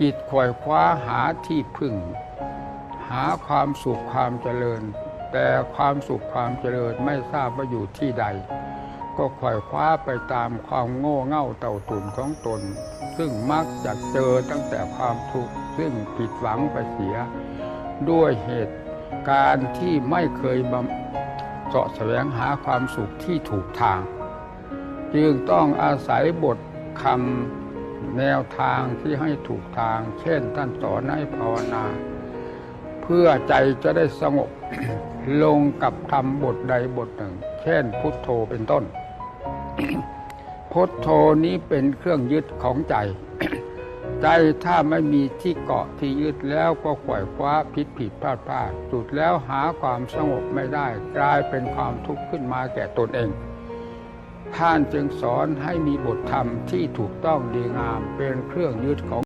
จิตขวยคว้าหาที่พึ่ง หาความสุขความเจริญ แต่ความสุขความเจริญไม่ทราบว่าอยู่ที่ใด ก็ขวยคว้าไปตามความโง่เง่าเต่าตุ่นของตน ซึ่งมักจะเจอตั้งแต่ความทุกข์ซึ่งผิดหวังไปเสีย ด้วยเหตุการณ์ที่ไม่เคยบำเสาะแสวงหาความสุขที่ถูกทาง จึงต้องอาศัยบทคำ แนวทางที่ให้ถูกทาง เช่นท่านสอนให้ภาวนา เพื่อใจจะได้สงบ ลงกับทำบทใดบทหนึ่ง เช่น พุทโธเป็นต้น พุทโธนี้เป็นเครื่องยึดของใจ ใจถ้าไม่มีที่เกาะที่ยึดแล้วก็ขวายคว้าผิดผิดพลาดพลาดสุดแล้วหาความสงบไม่ได้ กลายเป็นความทุกข์ขึ้นมาแก่ตนเอง ท่านจึงสอนให้มีบทธรรมที่ถูกต้องดีงามเป็นเครื่องยึดของ